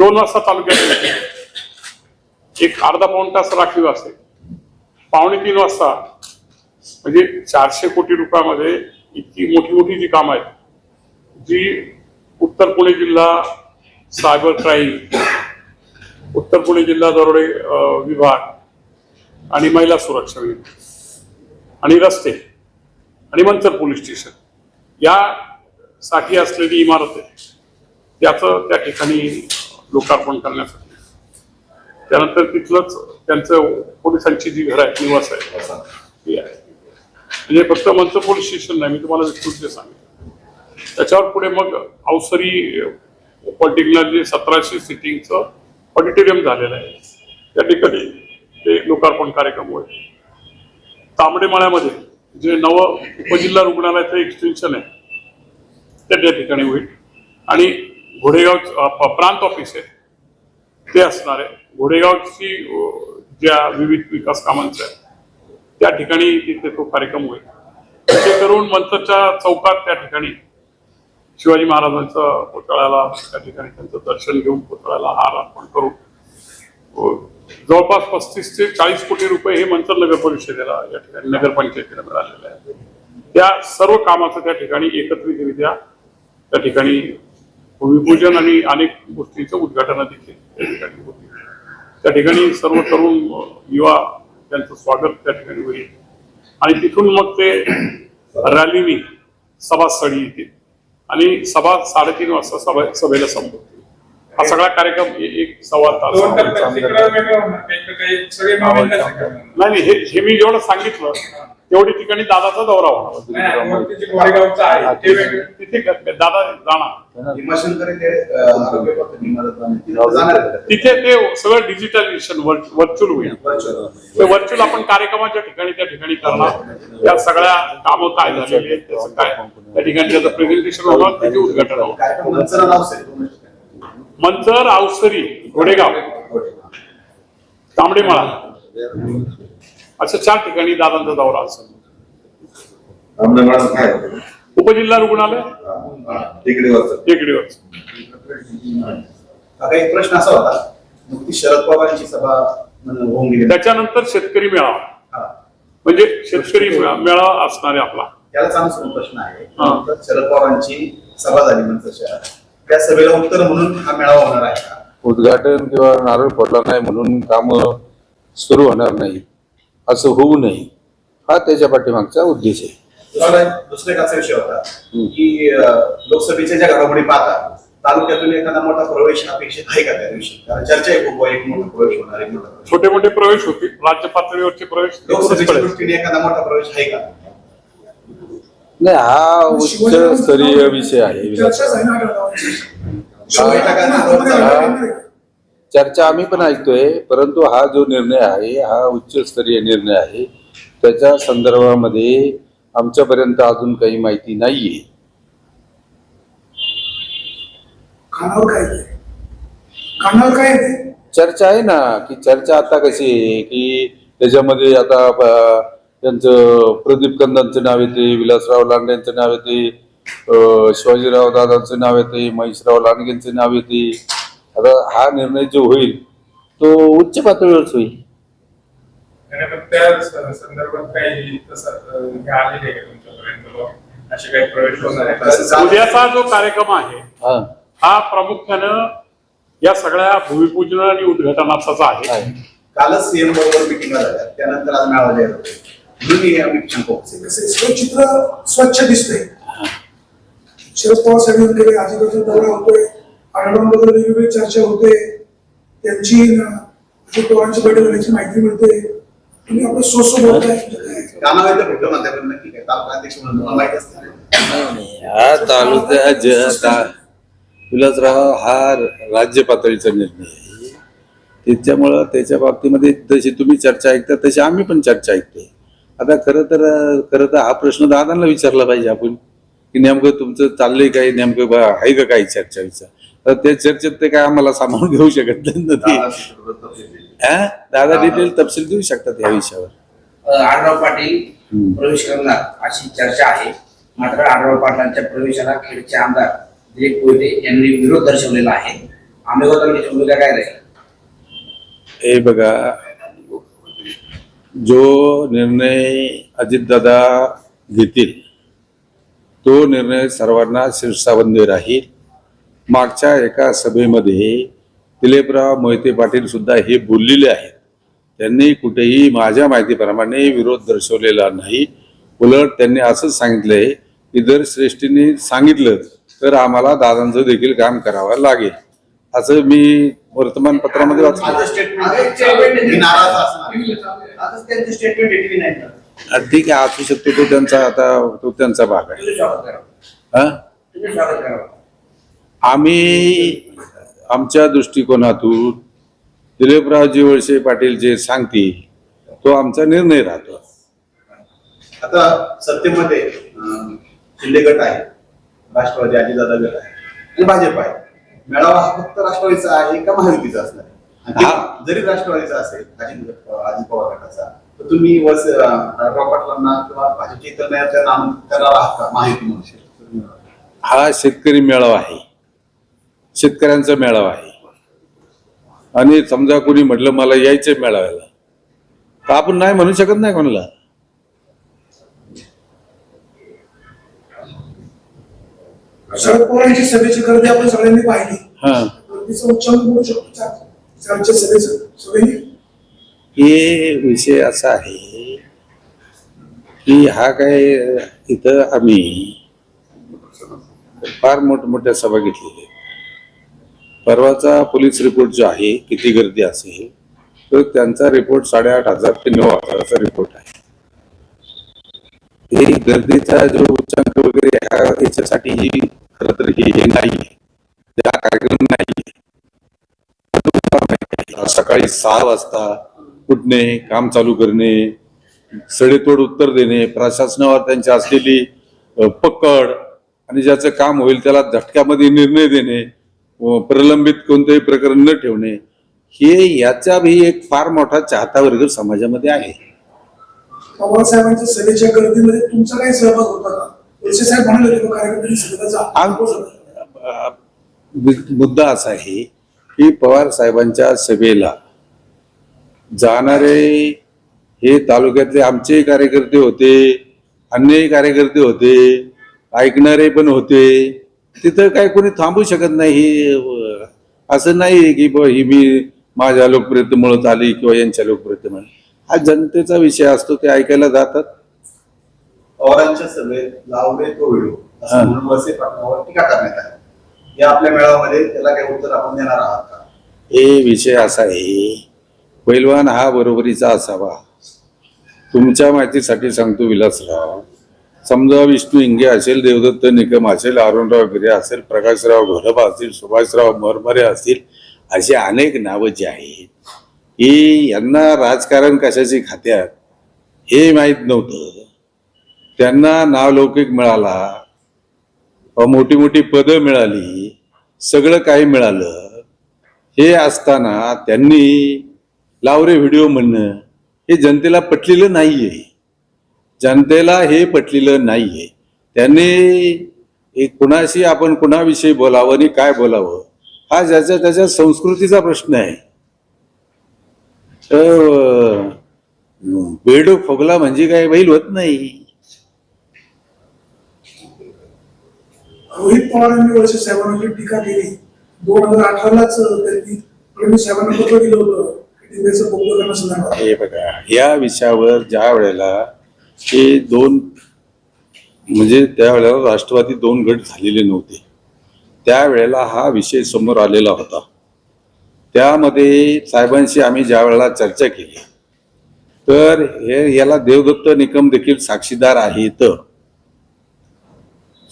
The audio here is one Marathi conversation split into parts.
दोन वाजता तालुक्यात एक अर्धा पाऊण तास राखीव असते पावणे तीन वाजता म्हणजे चारशे कोटी रुपयामध्ये इतकी मोठी मोठी जी कामं आहेत जी उत्तर पुणे जिल्हा सायबर क्राईम उत्तर पुणे जिल्हा दरोडे विभाग आणि महिला सुरक्षा विभाग आणि रस्ते आणि मंचर पोलीस स्टेशन या साठी असलेली इमारत आहे. त्याचं त्या ठिकाणी लोकार्पण करण्यासाठी. त्यानंतर तिथलंच त्यांचं पोलिसांची जी घर आहेत निवास आहे ती आहे. म्हणजे फक्त मंचर पोलीस स्टेशन नाही मी तुम्हाला विस्तृत सांगितलं त्याच्यावर पुढे मग अवसरी पॉलिटिकल जे सतराशे सिटिंगचं ऑडिटोरियम झालेलं आहे. त्या ठिकाणी ते लोकार्पण कार्यक्रम होईल. तांबडेमाळ्यामध्ये जे नवं उपजिल्हा रुग्णालयाचं एक्सटेन्शन आहे ते त्या ठिकाणी होईल. आणि घोडेगाव प्रांत ऑफिस आहे. ते असणार आहे घोडेगावची ज्या विविध विकास कामांच्या आहे त्या ठिकाणी तिथे तो कार्यक्रम होईल. ते करून मंचच्या चौकात त्या ठिकाणी शिवाजी महाराजांचं पुतळ्याला त्या ठिकाणी त्यांचं दर्शन घेऊन पुतळ्याला हार अर्पण करून जवळपास पस्तीस ते चाळीस कोटी रुपये हे मंचर नगर परिषदेला या ठिकाणी नगरपंचायतीला मिळालेले आहे त्या सर्व कामाचं त्या ठिकाणी एकत्रितरित्या त्या ठिकाणी भूमिपूजन आणि अनेक गोष्टींचं उद्घाटन देखील त्या ठिकाणी त्या ठिकाणी सर्व तरुण युवा त्यांचं स्वागत त्या ठिकाणी होईल. आणि तिथून मग ते रॅलीनी सभास्थळी येतील आणि सभा साडेतीन वाजता सभा सभेला संपवतील हा सगळा कार्यक्रम एक सव्वा तास. नाही नाही, हे हे मी जेवढं सांगितलं तेवढी ठिकाणी दादाचा दौरा होणार. तिथे दादा जाणार. तिथे ते. सगळं डिजिटलायझेशन व्हर्च्युअल होईल. ते व्हर्च्युअल आपण कार्यक्रमाच्या ठिकाणी त्या ठिकाणी करणार. त्या सगळ्या कामं काय झालेली आहेत. त्याचं काय त्या ठिकाणी त्याचं प्रेझेंटेशन होणार त्याचे उद्घाटन होणार. मंचर अवसरी घोडेगाव. तांबडेमाळा. अशा चार ठिकाणी दादांचा दौरा असेल? उपजिल्हा रुग्णालय? हा. टेकडीवर एक प्रश्न असा होता नुकती शरद पवारांची सभा होऊन गेली. त्याच्यानंतर शेतकरी मेळावा. म्हणजे शेतकरी मेळा- मेळावा असणार आहे आपला. त्यालाच अनुसरून प्रश्न आहे. हा. नंतर शरद पवारांची सभा झाली मंचरच्या त्या सभेला उत्तर म्हणून हा मेळावा होणार आहे का? उद्घाटन किंवा नारळ फोडला नाही म्हणून काम सुरू होणार नाही. असं होऊ नये. हा त्याच्या पाठीमागचा उद्देश आहे. दुसरा दुसरा एक असा विषय होता की लोकसभेच्या ज्या घडामोडी पाहतात तालुक्यातून एखादा मोठा प्रवेश अपेक्षित आहे का त्या दिवशी? कारण चर्चा आहे खूप एक मोठा प्रवेश होणार एक मोठा प्रवेश. छोटे मोठे प्रवेश होतील राज्य पातळीवरचे प्रवेश लोकसभेच्या दृष्टीने एखादा मोठा प्रवेश आहे का? नाही हा उच्च स्तरीय विषय आहे. चर्चा आम्ही पण ऐकतोय परंतु हा जो निर्णय आहे हा उच्च स्तरीय निर्णय आहे त्याच्या संदर्भामध्ये आमच्यापर्यंत अजून काही माहिती नाहीये. कानावर काय येते कानावर काय येते चर्चा आहे ना की चर्चा आता कशी आहे की त्याच्यामध्ये आता त्यांचं प्रदीप कंदांचं नाव येते विलासराव लांडेंचं नाव येते अं, शिवाजीराव दादांचं नाव येते महेशराव लांडगेंचं नाव येते. आता हा निर्णय जो होईल तो उच्च पातळीवरच होईल. हे उद्याचा जो कार्यक्रम आहे हा. हा प्रामुख्यानं या सगळ्या भूमिपूजन आणि उद्घाटनाचाच आहे. आहे. कालच सीएम बरोबर मिटिंग झाल्या त्यानंतर आज मेळावा जाहीर होते म्हणून मी आम्ही शंका उपस्थित कसं आहे, सगळं चित्र स्वच्छ दिसतंय. शरद पवार साहेब येऊन गेले आजीबाजूचा दौरा होतोय. आढळरावांबद्दल वेगवेगळी चर्चा होते त्यांची न, अजित पवारांची बैठक झाल्याची माहिती मिळते. तुम्ही आपलं सोसो बोलताय म्हणजे हा तालुक्या विलासराव हा राज्य पातळीचा निर्णय आहे. त्याच्यामुळं त्याच्या बाबतीमध्ये जशी तुम्ही चर्चा ऐकता तशी आम्ही पण चर्चा ऐकतोय. आता खरं तर खरं तर हा प्रश्न दादांना विचारला पाहिजे आपण की नेमकं तुमचं चाललंय काय? नेमकं बा- आहे का काही चर्चा विचार? तर त्या चर्चेत ते काय आम्हाला सामावून घेऊ शकत नाही ते? दादा डिटेल तपशील देऊ शकतात या विषयावर. आढराव पाटील. प्रवेश करणार अशी चर्चा आहे. मात्र आढराव पाटलांच्या प्रवेशाला खेडचे आमदार दिलीप कोयते यांनी विरोध दर्शवलेला आहे. आंबेगाव तालुक्याची भूमिका काय राहील. हे बघा जो निर्णय अजितदादा घेतील तो निर्णय सर्वांना शीर्षाबंदी राहील. मागच्या एका सभेमध्ये दिलीपराव मोहिते पाटील सुद्धा हे बोललेले आहेत. त्यांनी कुठेही माझ्या माहितीप्रमाणे विरोध दर्शवलेला नाही. उलट त्यांनी असंच सांगितलंय की जर श्रेष्ठींनी सांगितलं तर आम्हाला दादांचं देखील काम करावं लागेल. असं मी वर्तमानपत्रामध्ये वाचलं. माझं स्टेटमेंट मी नाराज असणार. आजच त्यांचं स्टेटमेंट एटीव्ही नाही? ठीक आहे असू शकतो तो त्यांचा आता तो त्यांचा भाग आहे. आम्ही आमच्या दृष्टिकोनातून दिलीपरावजी वळसे पाटील जे सांगतील तो आमचा निर्णय राहतो. आता सत्तेमध्ये शिंदे गट आहे राष्ट्रवादी अजितदादा गट आहे आणि भाजप आहे. मेळावा हा फक्त राष्ट्रवादीचा आहे का महायुतीचा असणार आहे? हा. जरी राष्ट्रवादीचा असेल अजित अजित पवार गटाचा तर तुम्ही वस राव पाटलांना किंवा भाजपच्या इतर नाम करणार आहात का? महायुती म्हणून. हा शेतकरी मेळावा आहे. शेतकऱ्यांचा मेळावा आहे. आणि समजा कोणी म्हटलं मला यायचं मेळाव्याला. तर आपण नाही म्हणू शकत नाही कोणाला? शरद पवारांची सभेची गर्दी आपण सगळ्यांनी पाहिली. हा. हे विषय असा आहे की हा काय इथं आम्ही फार मोठमोठ्या सभा घेतलेल्या. परवाचा पोलीस रिपोर्ट जो आहे किती गर्दी असेल तर त्यांचा रिपोर्ट साडेआठ हजार ते नऊ हजाराचा रिपोर्ट आहे. हे गर्दीचा जो उच्चांक वगैरे ह्या याच्यासाठी खरं तर हे नाही हा कार्यक्रम नाही सकाळी सहा वाजता उठणे काम चालू करणे सडेतोड उत्तर देणे प्रशासनावर त्यांची असलेली पकड आणि ज्याचं काम होईल त्याला झटक्यामध्ये निर्णय देणे प्रलंबित कोणतेही प्रकरण न ठेवणे हे याचा भी एक फार मोठा चाहता वर्ग समाजामध्ये आहे. पवार साहेबांच्या सभेच्या गर्दीमध्ये तुमचा काही सहभाग होता का? वळसे साहेब म्हणाले होते कार्यकर्त्यांनी सभेला जा. आम- अ, मु- मुद्दा असा आहे की पवार साहेबांच्या सभेला जाणारे हे तालुक्यातले आमचे कार्यकर्ते होते अन्यही कार्यकर्ते होते ऐकणारे पण होते. तिथं काय कोणी थांबू शकत नाही ही, असं नाही की ब ही मी माझ्या लोकप्रियतेमुळे आली किंवा यांच्या लोकप्रियतेमुळे हा जनतेचा विषय असतो ते ऐकायला जातात. पवारांच्या सभेत लावले तो व्हिडिओ. असं म्हणून वळसे पाटलावर टीका करण्यात आली. या आपल्या मेळाव्यामध्ये त्याला काही उत्तर आपण देणार आहात का? हे विषय असा आहे पैलवान हा बरोबरीचा असावा. तुमच्या माहितीसाठी सांगतो विलासराव. समजा विष्णू इंगे असेल देवदत्त निकम असेल अरुणराव गिरे असेल प्रकाशराव घोरबा असतील सुभाषराव मरमरे असतील अशी अनेक नावं जी आहेत. ही यांना राजकारण कशाची खात्यात? हे माहीत नव्हतं. त्यांना नावलौकिक मिळाला मोठी मोठी पदं मिळाली सगळं काही मिळालं. हे असताना त्यांनी लावरे व्हिडिओ म्हणणं हे जनतेला पटलेलं नाहीये. जनतेला हे पटलेलं नाहीये. त्यांनी एक कुणाशी आपण कुणाविषयी बोलावं आणि काय बोलावं हा ज्याच्या त्याच्या संस्कृतीचा प्रश्न आहे. तर बेडूक फोगला म्हणजे काय बैल होत नाही. रोहित पवारांनी वर्ष साहेबांची टीका केली. दोन हजार अठरालाच त्यांनी फडणवीस साहेबांना पत्र दिलं होतं. हे बघा या विषयावर ज्या वेळेला हे दोन म्हणजे त्यावेळेला राष्ट्रवादी दोन गट झालेले नव्हते. त्यावेळेला हा विषय समोर आलेला होता. त्यामध्ये साहेबांशी आम्ही ज्या वेळेला चर्चा केली तर हे याला देवदत्त निकम देखील साक्षीदार आहेत.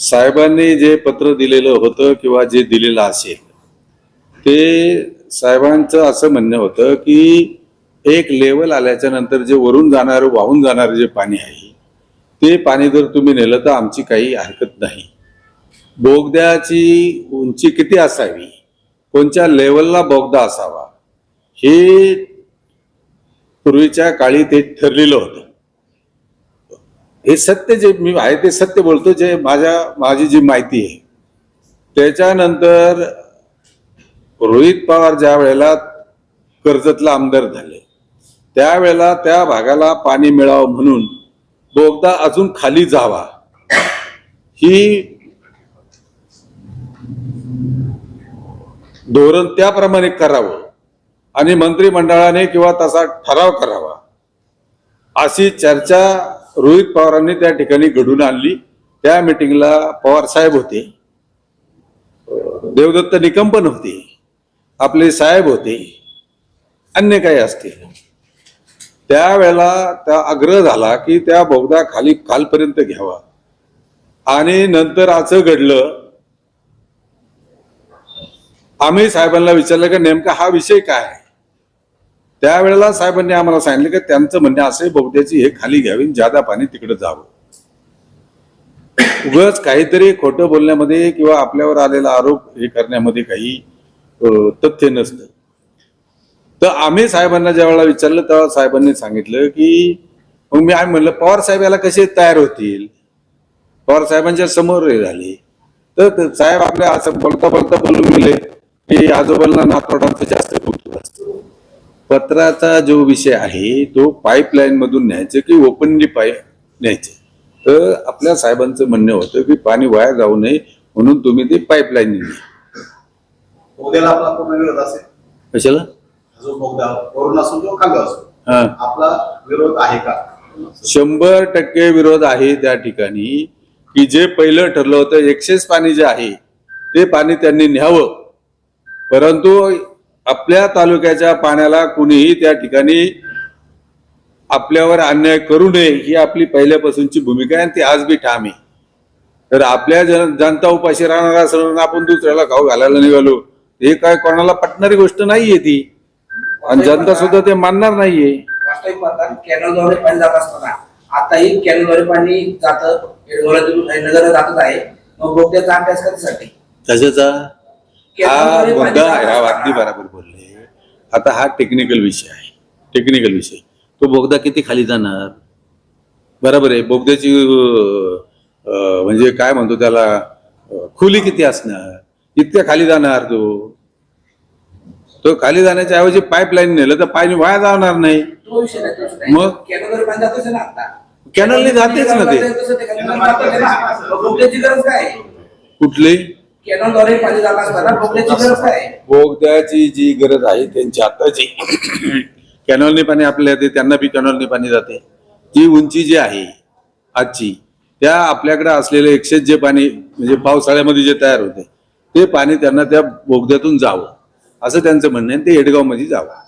साहेबांनी जे पत्र दिलेलं होतं किंवा जे दिलेलं असेल ते साहेबांचं असं म्हणणं होतं की एक लेवल आल्याच्यानंतर जे वरून जाणारं वाहून जाणारं जे पाणी आहे ते पाणी जर तुम्ही नेलं तर आमची काही हरकत नाही. बोगद्याची उंची किती असावी? कोणत्या लेवलला बोगदा असावा? हे पूर्वीच्या काळी ते ठरलेलं होतं. हे सत्य जे मी आहे ते सत्य बोलतो जे माझ्या माझी जी माहिती आहे. त्याच्यानंतर रोहित पवार ज्या वेळेला कर्जतला आमदार झाले त्यावेळेला त्या भागाला पाणी मिळावं म्हणून बोगदा अजून खाली जावा. ही धोरण त्याप्रमाणे करावं आणि मंत्रिमंडळाने किंवा तसा ठराव करावा. अशी चर्चा रोहित पवारांनी त्या ठिकाणी घडून आणली. त्या मिटिंगला पवार साहेब होते. देवदत्त निकम पण होते. आपले साहेब होते. अन्य काही असतील. त्यावेळेला त्या आग्रह झाला की त्या बोगदा खाली खालपर्यंत घ्यावा. आणि नंतर असं घडलं आम्ही साहेबांना विचारलं की नेमका हा विषय काय आहे? त्यावेळेला साहेबांनी आम्हाला सांगितलं की त्यांचं म्हणणं असं बोगद्याची हे खाली घ्यावी जादा पाणी तिकडे जावं. उगच काहीतरी खोटं बोलण्यामध्ये किंवा आपल्यावर आलेला आरोप हे करण्यामध्ये काही तथ्य नसतं. तर आम्ही साहेबांना ज्या वेळेला विचारलं तेव्हा साहेबांनी सांगितलं की मग मी आम्ही म्हणलं पवार साहेब याला कसे तयार होतील? पवार साहेबांच्या समोर झाले. तर साहेब आपल्या असं बोलता बोलता बोलून गेले की आजोबांना नातवडांचं जास्त कौतुक असतं. पत्राचा जो विषय आहे तो पाईपलाईन मधून न्यायचं की ओपनली पाईप न्यायचे? तर आपल्या साहेबांचं म्हणणं होतं की पाणी वाया जाऊ नये म्हणून तुम्ही ते पाईपलाईन आपला कशाला? जो बोगदा वरून असो किंवा खाली असो हा. आपला विरोध आहे का? शंभर टक्के विरोध आहे त्या ठिकाणी की जे पहिलं ठरलं होतं एक्सेस पाणी जे आहे ते पाणी त्यांनी न्यावं. परंतु आपल्या तालुक्याच्या पाण्याला कुणीही त्या ठिकाणी आपल्यावर अन्याय करू नये ही आपली पहिल्यापासूनची भूमिका आहे आणि ती आज बी ठाम आहे. तर आपल्या जन जनता उपाशी राहणार आणि आपण दुसऱ्याला खाऊ घालायला निघालो हे काय कोणाला पटणारी गोष्ट नाहीये ती. आणि जनता सुद्धा ते मानणार नाहीये. वास्तविक पाहता कॅनलद्वारे पाणी जात असताना आताही कॅनलद्वारे पाणी जातं नगर जातच आहे. मग बोगद्याचा अभ्यास कधीसाठी कशाचा हा मुद्दा ह्या अगदी बरोबर बोलले. आता हा टेक्निकल विषय आहे. टेक्निकल विषय. तो बोगदा किती खाली जाणार? बरोबर आहे. बोगद्याची म्हणजे काय म्हणतो त्याला? खोली किती असणार? इतक्या खाली जाणार तो. तो खाली जाण्याच्या ऐवजी पाईपलाईन नेलं तर पाणी वाया जाणार नाही. मग? कॅनलद्वारे कॅनलने जातेच ना ते. कुठली? बोगद्याची बोगद्याची जी गरज आहे त्यांची आताची. कॅनॉलने पाणी आपल्या येते त्यांना बी कॅनॉलने पाणी जाते. ती उंची जी आहे आजची त्या आपल्याकडे असलेले एक्सेस जे पाणी म्हणजे पावसाळ्यामध्ये जे तयार होते ते पाणी त्यांना त्या बोगद्यातून जावं. असं त्यांचं म्हणणं आहे ते येडगावमध्ये जावं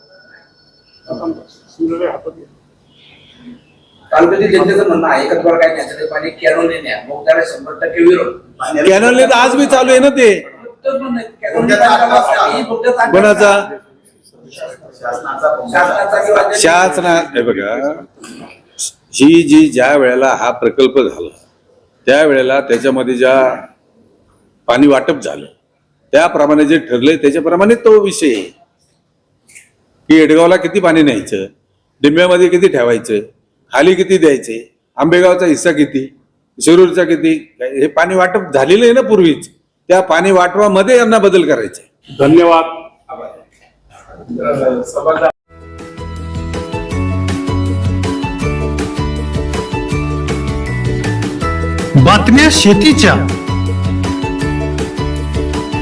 तर आज बी चालू आहे ना ते. कोणाचा? शासना हे बघा. ही जी ज्या वेळेला हा प्रकल्प झाला त्या वेळेला त्याच्यामध्ये ज्या पाणी वाटप झालं त्याप्रमाणे जे ठरलंय त्याच्याप्रमाणे तो विषय की येडगावला किती पाणी न्यायचं? डिंब्यामध्ये किती ठेवायचं? खाली किती द्यायचे? आंबेगावचा हिस्सा किती? शिरूरचा किती? हे पाणी वाटप झालेलं आहे ना पूर्वीच. त्या पाणी वाटवामध्ये यांना बदल करायचे. धन्यवाद. बातम्या शेतीच्या.